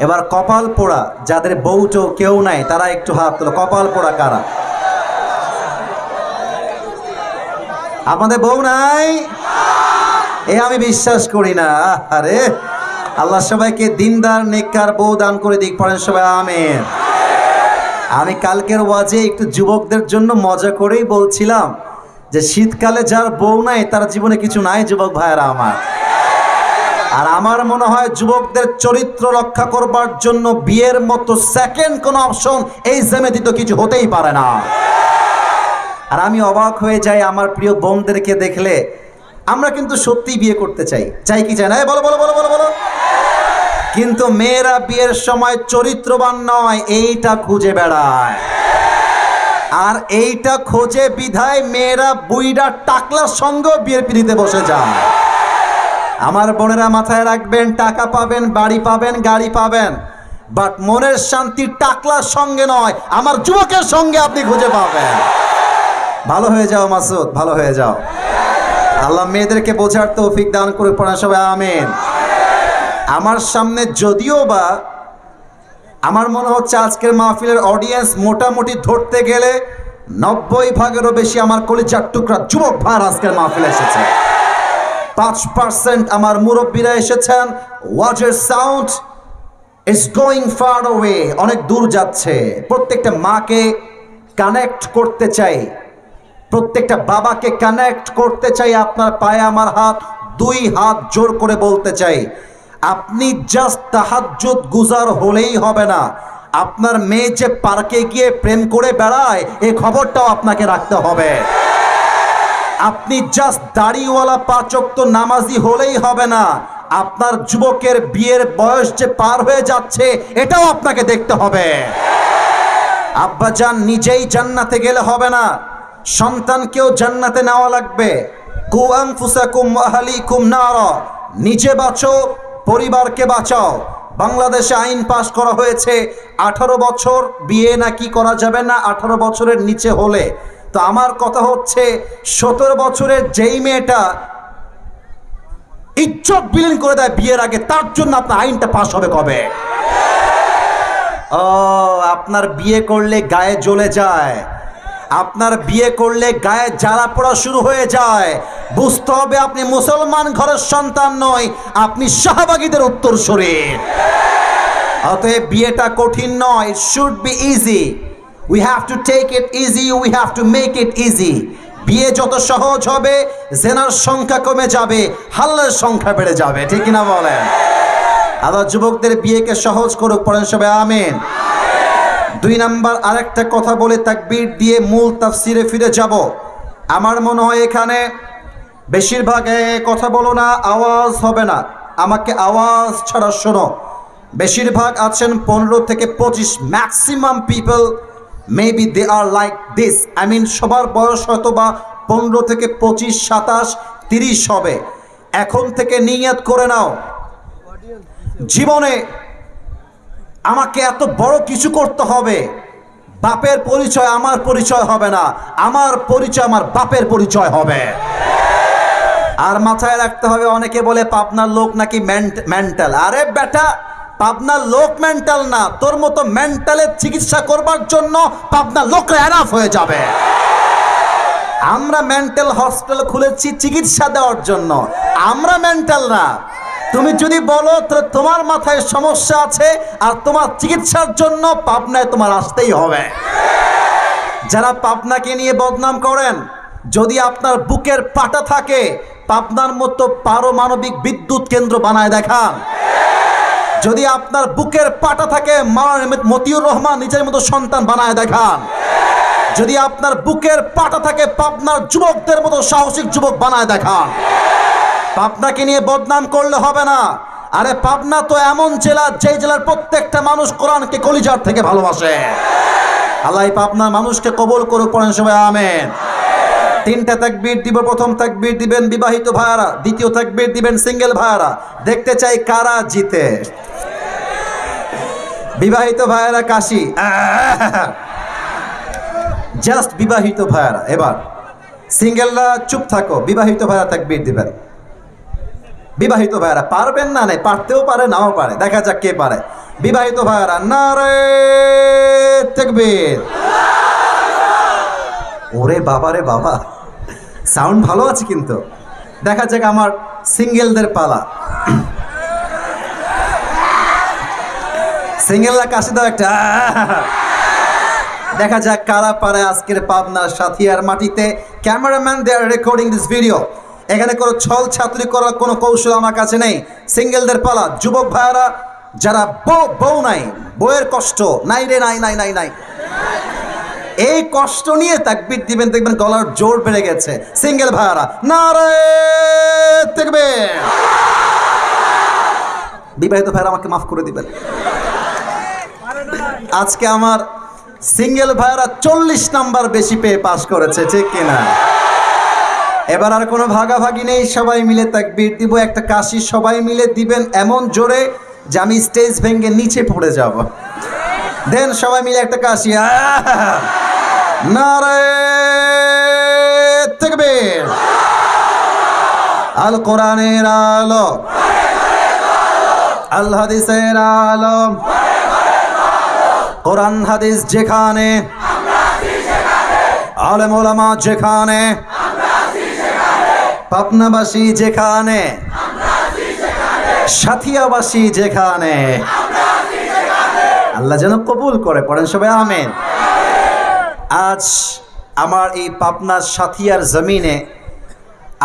এবার কপাল পোড়া, যাদের বউটো কেউ নাই, তারা একটু হাত তোলো। কপাল পোড়া কারা? আমাদের বউ নাই? এ আমি বিশ্বাস করি না। আরে আল্লাহ সবাইকে দিনদার, নেককার বউ দান করে দিক, পড়েন সবাই, আমেন। আমি কালকের ওয়াজে একটু যুবকদের জন্য মজা করেই বলছিলাম যে, শীতকালে যার বউ নাই, তার জীবনে কিছু নাই, যুবক ভাইয়েরা আমার। আর আমার মনে হয় যুবকদের চরিত্র রক্ষা করবার জন্য বিয়ের মতো সেকেন্ড কোনো অপশন এই তো কিছু হতেই পারে না। আর আমি অবাক হয়ে যাই আমার প্রিয় বোনদেরকে দেখলে। আমরা কিন্তু সত্যিই বিয়ে করতে চাই। চাই কি চাই না? বলো বলো বলো বলো বলো। কিন্তু মেয়েরা বিয়ের সময় চরিত্রবান নয়, এইটা খুঁজে বেড়ায়। আর এইটা খোঁজে বিধায় মেয়েরা বুইরা টাকলার সঙ্গেও বিয়ের পিড়িতে বসে যায়। আমার বোনেরা মাথায় রাখবেন, টাকা পাবেন, বাড়ি পাবেন, গাড়ি পাবেন। বাট মনের শান্তি টাকলার সঙ্গে নয়, আমার যুবকের সঙ্গে আপনি খুঁজে পাবেন। ভালো হয়ে যাও মাসুদ, ভালো হয়ে যাও। আল্লাহ মেয়েদেরকে বোঝার তৌফিক দান করে পড়া সবাই, আমেন। আমার সামনে যদিও বা আমার মনে হচ্ছে আজকের মাহফিলের অডিয়েন্স মোটামুটি ধরতে গেলে নব্বই ভাগেরও বেশি আমার কলিজার টুকরা যুবক ভার আজকের মাহফিলে এসেছে। পাঁচ পার্সেন্ট আমার মুরব্বীরা এসেছেন। ওয়াজের sound is going far way অনেক দূর যাচ্ছে। প্রত্যেকটা মাকে কানেক্ট করতে চাই। প্রত্যেকটা বাবাকে কানেক্ট করতে চাই। আপনার পায়ে আমার হাত দুই হাত জোর করে বলতে চাই। আপনি জাস্ট তাহাজ্জুদ গুজার হলেই হবে না। আপনার মেয়ে যে পার্কে গিয়ে প্রেম করে বেড়ায় এই খবরটাও আপনাকে রাখতে হবে। আপনি জাস্ট দাড়িওয়ালা পাচক নামাজি হলেই হবে না। আপনার যুবকের বিয়ের বয়স যে পার হয়ে যাচ্ছে, এটাও আপনাকে দেখতে হবে। আব্বাজান নিজেই জান্নাতে গেলে হবে না। সন্তানকেও জান্নাতে নেওয়া লাগবে। কুয়াং ফুসাকুম আহালিকুম নার। নিজে বাঁচো, পরিবারকে বাঁচাও। বাংলাদেশে আইন পাশ করা হয়েছে। আঠারো বছর বিয়ে নাকি করা যাবে না, আঠারো বছরের নিচে হলে। তো আমার কথা হচ্ছে, সতেরো বছরের যেই মেয়েটা ইজ্জত বিলীন করে দেয় বিয়ের আগে, তার জন্য আপনার আইনটা পাশ হবে কবে? ও, আপনার বিয়ে করলে গায়ে জ্বলে যায়। আপনার বিয়ে করলে গায়ে জ্বালা পড়া শুরু হয়ে যায়। বুঝতে হবে আপনি মুসলমান ঘরের সন্তান নয়, আপনি শাহবাগীদের উত্তর শরীর অতএব বিয়েটা কঠিন নয় should be easy we have to take it easy we have to make it easy বিয়ে যত সহজ হবে, জেনার সংখ্যা কমে যাবে, হাল্লার সংখ্যা বেড়ে যাবে, ঠিক কিনা বলেন? আবার যুবকদের বিয়েকে সহজ করুক, পড়েন সবাই, আমেন। দুই নাম্বার আরেকটা কথা বলে তাকবীর দিয়ে মূল তাফসিরে ফিরে যাব। আমার মনে হয় এখানে বেশিরভাগ কথা বলো না, আওয়াজ হবে না। আমাকে আওয়াজ ছাড়া শোনো। বেশিরভাগ আছেন পনেরো থেকে পঁচিশ maximum people maybe they are like this I mean সবার বয়স হয়তো বা পনেরো থেকে পঁচিশ, সাতাশ, তিরিশ হবে। এখন থেকে নিয়ত করে নাও। জীবনে আমাকে এত বড় কিছু করতে হবে। বাপের পরিচয় আমার পরিচয় হবে না। আমার পরিচয় আমার বাপের পরিচয় হবে। আর মাথায় রাখতে হবে, অনেকে বলে পাবনার লোক নাকি মেন্টাল আরে বেটা পাবনার লোক মেন্টাল না, তোর মতো মেন্টালের চিকিৎসা করবার জন্য পাবনার লোকরা এনাফ হয়ে যাবে। আমরা মেন্টাল হসপিটাল খুলেছি চিকিৎসা দেওয়ার জন্য। আমরা মেন্টাল না। তুমি যদি বলো তোমার মাথায় সমস্যা আছে, আর তোমার চিকিৎসার জন্য পাবনায় তোমার আসতেই হবে। যারা পাবনাকে নিয়ে বদনাম করেন, যদি আপনার বুকের পাটা থাকে, পাবনার মতো পারমাণবিক বিদ্যুৎ কেন্দ্র বানায় দেখান। যদি আপনার বুকের পাটা থাকে মতিউর রহমান, নিজের মতো সন্তান বানায় দেখান। যদি আপনার বুকের পাটা থাকে পাবনার যুবকদের মতো সাহসিক যুবক বানায় দেখান। পাবনাকে নিয়ে বদনাম করলে হবে না। আরে পাবনা তো এমন জেলা, যেই জেলার প্রত্যেকটা মানুষ কোরআনকে কলিজার থেকে ভালোবাসে। আল্লাহ পাবনার মানুষকে কবল করুক, পড়েন সবাই, আমেন। তিনটা তাকবীর দিব, প্রথম তাকবীর দিবেন বিবাহিত ভাইয়ারা, দ্বিতীয় তাকবীর দিবেন সিঙ্গেল ভাইয়ারা। দেখতে চাই কারা জিতে। বিবাহিত ভাইয়ারা কাশি। জাস্ট বিবাহিত ভাইয়ারা, এবার। সিঙ্গেলরা চুপ থাকো, বিবাহিত ভাইয়ারা তাকবীর দিবেন। বিবাহিত ভাইয়ারা পারবেন না, নাই, পারতেও পারে, নাও পারে, দেখা যাক কে পারে। বিবাহিত ভাইয়ারা, নারে তাকবীর। ওরে বাবা রে বাবা সাউন্ড ভালো আছে কিন্তু। দেখা যাক আমার সিঙ্গেলদের পালা। সিঙ্গেলরা কাশি দাও একটা। দেখা যাক কারা পারে আজকের পাবনার সাথিয়ার মাটিতে। Cameraman they recording this video এখানে কোনো ছল ছাত্রী করার কোনো কৌশল আমার কাছে নেই। সিঙ্গেলদের পালা। যুবক ভাইয়ারা, যারা বউ বউ নাই, বউয়ের কষ্ট। নাই রে, নাই নাই নাই নাই। এই কষ্ট নিয়ে তাকবির দিবেন, দেখবেন গলার জোর বেড়ে গেছে। সিঙ্গেল ভাইয়ারা না রে দেখবে বিবাহিত ভাইয়ারা আমাকে মাফ করে দিবেন। আজকে আমার সিঙ্গেল ভাইয়ারা চল্লিশ নাম্বার বেশি পেয়ে পাস করেছে, ঠিক কিনা? এবার আর কোনো ভাগাভাগি নেই, সবাই মিলে তাকবীর দিব, একটা কাশি সবাই মিলে দিবেন এমন জোরে যে আমি স্টেজ ভেঙে নিচে পড়ে যাব। দেন সবাই মিলে একটা কাশি! নারে আল কোরআনের আলো, আল হাদিসের আলো কোরআন, হাদিস যেখানে আলেম ওলামা যেখানে, পাবনাবাসী যেখানে, সাথিয়াবাসী যেখানে, আল্লাহ যেন কবুল করে, পড়েন সবাই আমেন। আজ আমার এই পাবনার সাথিয়ার জমিনে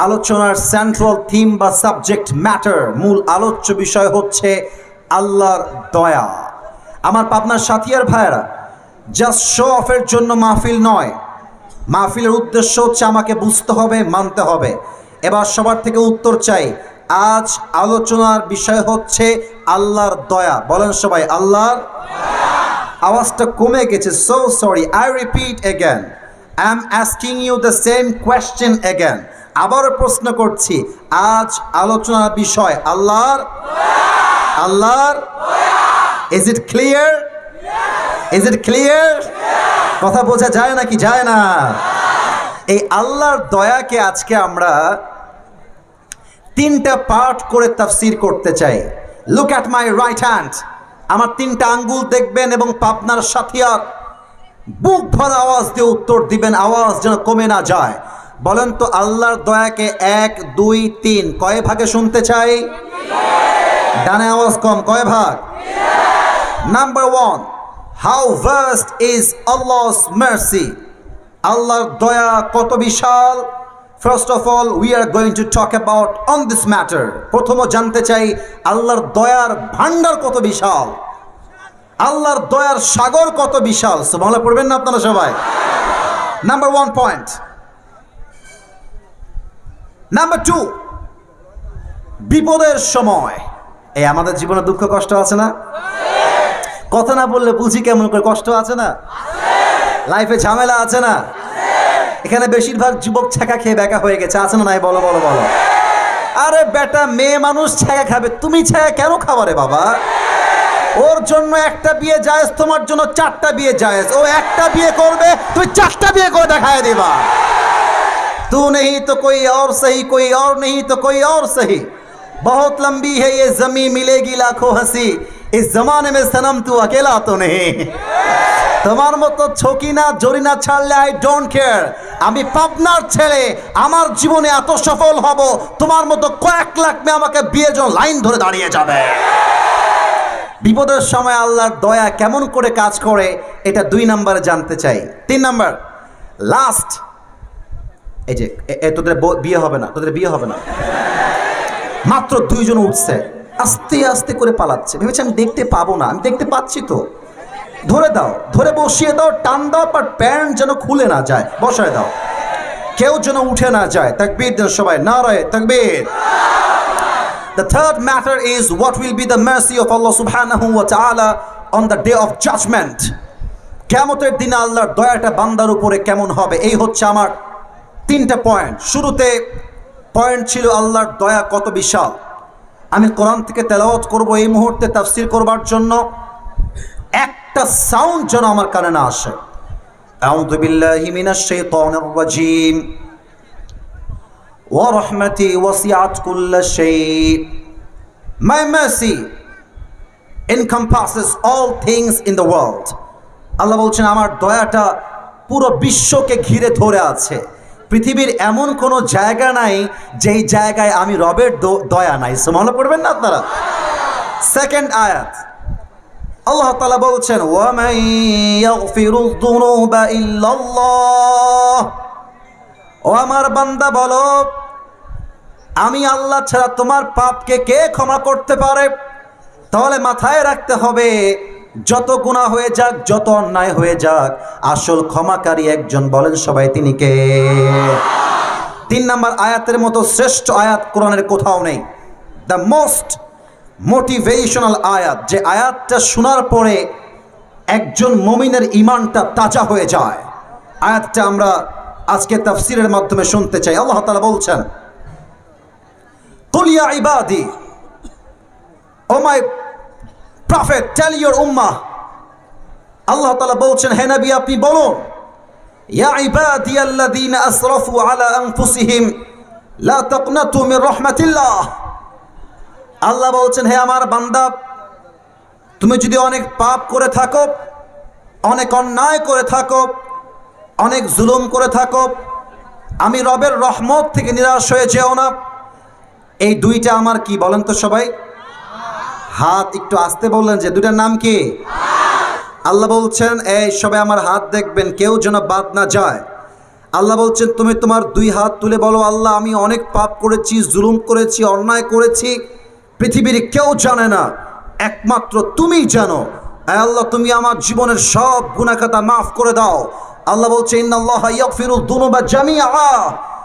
আলোচনার সেন্ট্রাল থিম বা সাবজেক্ট ম্যাটার মূল আলোচ্য বিষয় হচ্ছে আল্লাহর দয়া। আমার পাবনার সাথিয়ার ভাইয়েরা জাস্ট শো অফের জন্য মাহফিল নয়। মাহফিলের উদ্দেশ্য হচ্ছে আমাকে বুঝতে হবে, মানতে হবে। এবার সবার থেকে উত্তর চাই। আজ আলোচনার বিষয় হচ্ছে আল্লাহর দয়া। বলেন সবাই, আল্লাহর আওয়াজটা কমে গেছে। So sorry I repeat again I am asking you the same question again আবারও প্রশ্ন করছি। আজ আলোচনার বিষয়, আল্লাহর আল্লাহর is it clear is it clear কথা বোঝা যায় নাকি যায় না? এই আল্লাহর দয়াকে আজকে আমরা তিনটা পার্ট করে তাফসির করতে চাই। Look at my right hand আমার তিনটা আঙ্গুল দেখবেন এবং পাবনার সাথিয়ার বুক ভরা আওয়াজ দিয়ে উত্তর দিবেন, আওয়াজ যেন কমে না যায়। বলেন তো আল্লাহর দয়াকে এক, দুই, তিন, কয় ভাগে শুনতে চাই? ডানে আওয়াজ কম, কয় ভাগ? Number one how vast is Allah's mercy আল্লাহর দয়া কত বিশাল? First of all we are going to talk about on this matter প্রথম জানতে চাই, আল্লাহর দয়ার ভান্ডার কত বিশাল? আল্লাহর দয়ার সাগর কত বিশাল? সুবহানাল্লাহ, পড়বেন না আপনারা সবাই? Number one point number two বিপদের সময়। এই, আমাদের জীবনে দুঃখ কষ্ট আছে না? কথা না বললে বুঝি কেমন করে? কষ্ট আছে না? লাইফে ঝামেলা আছে না? এখানে বেশিরভাগ যুবক ছ্যাঁকা খেয়ে বেকা হয়ে গেছে। আছে না নাই? বলো বলো বলো। আরে বেটা, মেয়ে মানুষ ছায়া খাবে। তুমি ছায়া কেন খাবারে বাবা? ওর জন্য একটা বিয়ে যায় তোমার জন্য চারটা বিয়ে যায় ও একটা বিয়ে করবে, তুই চারটা বিয়ে করে দেখায় দেবা। তু নেই তো কই আর সহি, কই আর নেই তো কই আর সহি। বহুত লম্বি হে জমি মিলেগি লাখো হাসি। इस जमाने में सनम तू अकेला तो नहीं তোমার মতো ছকিনা জরিনা ছাড়লে আই ডোন্ট কেয়ার আমি পাবনার ছেলে আমার জীবনে এত সফল হব তোমার মতো কয়েক লাখ মেয়ে আমাকে বিয়ের জন্য লাইন ধরে দাঁড়িয়ে যাবে বিপদের সময় আল্লাহর দয়া কেমন করে কাজ করে এটা দুই নাম্বারে জানতে চাই তিন নাম্বার লাস্ট এই যে এ- এ তোদের ব- বিয়ে হবে না তোদের বিয়ে হবে না মাত্র দুইজন উঠছে আস্তে আস্তে করে পালাচ্ছে। ভেবেছি আমি দেখতে পাবো না। আমি দেখতে পাচ্ছি তো। ধরে দাও, ধরে বসিয়ে দাও, টান দাও বাট প্যান্ট যেন খুলে না যায়। বসায় দাও। কেউ যেন উঠে না যায়। তাকবীর সবাই না রয়ে তাকবীর। The third matter is what will be the mercy of Allah subhanahu wa ta'ala on the day of judgment. কেমতের দিনে আল্লাহর দয়াটা বান্দার উপরে কেমন হবে? এই হচ্ছে আমার তিনটা পয়েন্ট শুরুতে পয়েন্ট ছিল আল্লাহর দয়া কত বিশাল। আমি কোরআন থেকে তেলাওয়াত করব এই মুহূর্তে তাফসির করবার জন্য একটা সাউন্ড যেন আমার কানে না আসে أعوذ بالله من الشيطان الرجيم ورحمتي وسعت كل شيء My mercy encompasses all things in the world আল্লাহ বলছেন আমার দয়াটা পুরো বিশ্বকে ঘিরে ধরে আছে পৃথিবীর এমন কোনো জায়গা নাই, যেই জায়গায় আমি রবের দয়া নাই। সো মনে পড়বেন না আপনারা? সেকেন্ড আয়াত আল্লাহ তালা বলছেন ও আমার বান্দা, বলো, আমি আল্লাহ ছাড়া তোমার পাপকে কে ক্ষমা করতে পারে? তাহলে মাথায় রাখতে হবে যত গুণা হয়ে যাক, যত অন্যায় হয়ে যাক, আসল ক্ষমাকারী একজন বলেন সবাই, তিনি কে? তিন নাম্বার আয়াতের মতো শ্রেষ্ঠ আয়াত কোরআনের কোথাও নেই। দ্য মোস্ট মোটিভেশনাল আয়াত, যে আয়াতটা শোনার পরে একজন মমিনের ইমানটা তাজা হয়ে যায়। আয়াতটা আমরা আজকে তাফসিরের মাধ্যমে শুনতে চাই। আল্লাহ তালা বলছেন কলিয়া ইবাদি, O my prophet tell your উম্মাহ আল্লাহ তালা বলছেন, হে নবী, আপনি বলুন, ইয়া ইবাদি আল্লাযীনা আসরাফু আলা আনফুসিহিম, লা তাকনাতু মির রাহমাতিল্লাহ। আল্লাহ বলছেন, হে আমার বান্দা, তুমি যদি অনেক পাপ করে থাকো, অনেক অন্যায় করে থাকো, অনেক জুলুম করে থাকো, আমি রবের রহমত থেকে নিরাশ হয়ে যেও না। এই দুইটা আমার কি বলেন তো সবাই? হাত একটু আসতে বললেন যে দুটার নাম কি? আল্লাহ বলছেন, এই সবে আমার হাত দেখবেন, কেউ যেন বাদ না যায়। আল্লাহ বলছেন, তুমি তোমার দুই হাত তুলে বলো, আল্লাহ, আমি অনেক পাপ করেছি, জুলুম করেছি, অন্যায় করেছি, পৃথিবীর কেউ জানে না। একমাত্র তুমিই জানো। আল্লাহ, তুমি আমার জীবনের সব গুণাখাতা মাফ করে দাও। আল্লাহ বলছে, ইন্নাল্লাহ ইয়াগফিরু যুনুবা জামিআ।